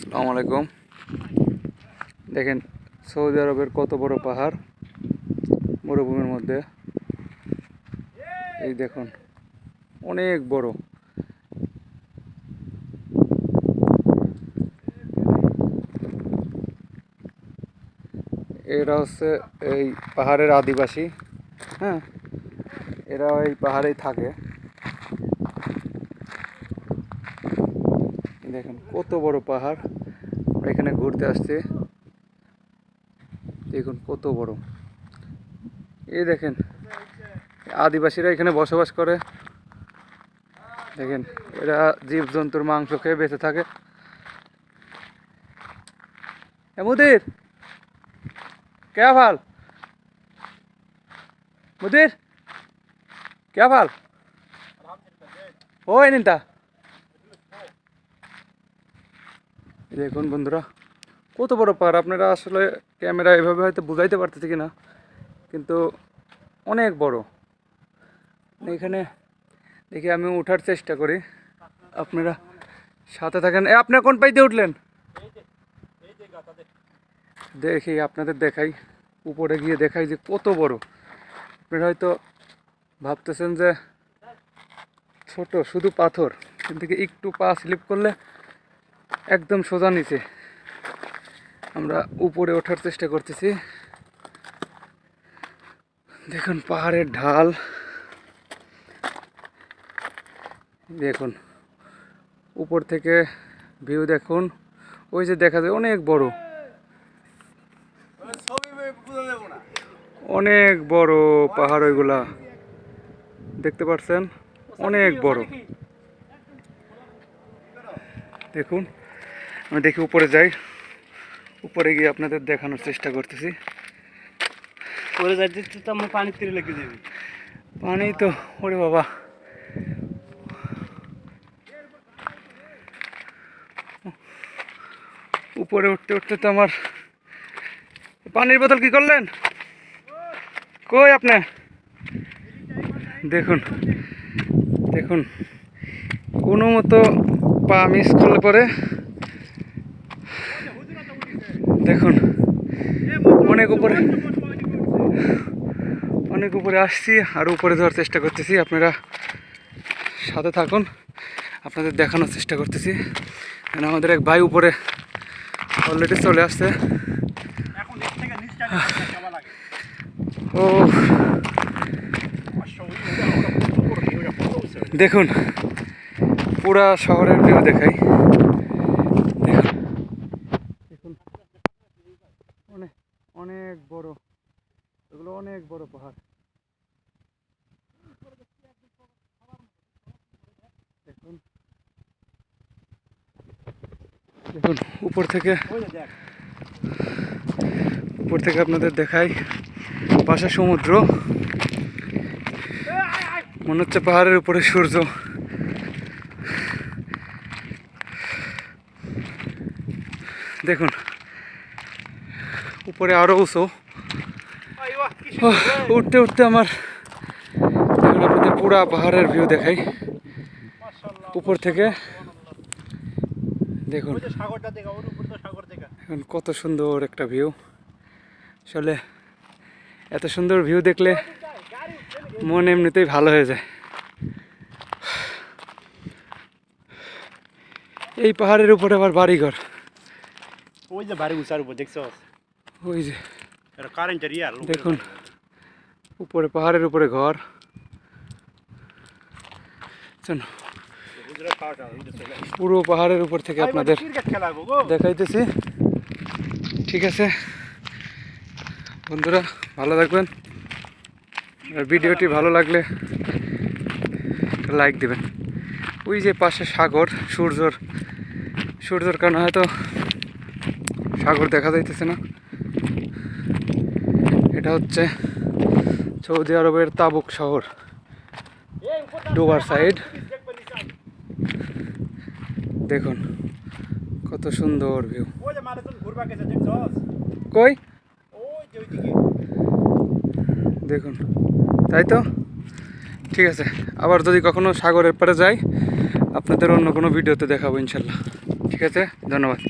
আসসালামু আলাইকুম। দেখেন, সৌদি আরবের কত বড় পাহাড় মরুভূমির মধ্যে। এই দেখুন, অনেক বড়। এরা হচ্ছে এই পাহাড়ের আদিবাসী হ্যাঁ? এরা এই পাহাড়েই থাকে। দেখেন, কত বড় পাহাড়। এখানে ঘুরতে আসছি। দেখুন, কত বড়। এই দেখেন, আদিবাসীরা এখানে বসবাস করে। দেখেন, এরা জীবজন্তুর মাংস খেয়ে বেঁচে থাকে। মুদির কে ভালো মুদির কে ভালো ওই নিনতা দেখুন বন্ধুরা, কত বড় পাহাড়। আপনারা আসলে ক্যামেরা এভাবে হয়তো বুঝাইতে পারতেছে কি না কিন্তু অনেক বড়। এখানে দেখি আমি ওঠার চেষ্টা করি। আপনারা সাথে থাকেন। এ আপনার কোন পাইতে উঠলেন? দেখি, আপনাদের দেখাই। উপরে গিয়ে দেখাই যে কত বড়। আপনারা হয়তো ভাবতেছেন যে ছোট, শুধু পাথর। কিন্তু একটু পা স্লিপ করলে একদম সোজা নিচে। আমরা উপরে ওঠার চেষ্টা করতেছি। দেখুন, পাহাড়ের ঢাল। দেখুন, উপর থেকে ভিউ দেখুন। ওই যে দেখা যায়, অনেক বড়। অনেক বড় পাহাড় ওইগুলা। দেখতে পাচ্ছেন অনেক বড়। দেখুন আমি দেখি উপরে যাই। উপরে গিয়ে আপনাদের দেখানোর চেষ্টা করতেছি। পরে যাইতে তো আমার পানি তীরে লেগে যাবে। পানি তো ওরে বাবা। উপরে উঠতে উঠতে তো আমার পানির বোতল কি করলেন? কই আপনি? দেখুন দেখুন। কোনো মতো পা মিস করলে পরে দেখুন, অনেক উপরে অনেক উপরে আসছি আর উপরে যাওয়ার চেষ্টা করতেছি। আপনারা সাথে থাকুন, আপনাদের দেখানোর চেষ্টা করতেছি। কেন আমাদের এক ভাই উপরে অলরেডি চলে আসছে। ও দেখুন, পুরা শহরের ভিউ দেখাই দেখুন দেখুন অনেক অনেক বড় এগুলো অনেক বড় পাহাড় দেখুন দেখুন, উপর থেকে উপর থেকে আপনাদের দেখাই পাশে সমুদ্র। মনে হচ্ছে পাহাড়ের উপরে সূর্য। দেখুন, উপরে আরও উঁচু। উঠতে উঠতে আমার আপনাদের পুরা পাহাড়ের ভিউ দেখাই। উপর থেকে দেখুন। সাগরটা দেখা ওর উপর তো সাগর দেখা এখন কত সুন্দর একটা ভিউ। আসলে এত সুন্দর ভিউ দেখলে মন এমনিতেই ভালো হয়ে যায়। এই পাহাড়ের উপরে আবার বাড়িঘর। ওই যে বাড়ি উঁচার উপর দেখছ? ওই যে। কারেন্টের ইয়ার দেখুন উপরে পাহাড়ের উপরে ঘর। চলো, গুজরাট পাহাড়টা ওই যে চলে পুরো পাহাড়ের উপর থেকে আপনাদের দেখাইতেছি। ঠিক আছে। বন্ধুরা, ভালো থাকবেন। আর ভিডিওটি ভালো লাগলে লাইক দেবেন। ওই যে পাশে সাগর, সূর্যর সূর্যর কারণে হয়তো সাগর দেখা যাইতেছে না। এটা হচ্ছে সৌদি আরবের তাবুক শহর, ডোবার সাইড। দেখুন কত সুন্দর ভিউ কই? ওই দেখুন তাই তো? ঠিক আছে আবার যদি কখনো সাগরের পাড়ে যাই আপনাদের অন্য কোনো ভিডিওতে দেখাবো ইনশাল্লাহ। ঠিক আছে ধন্যবাদ।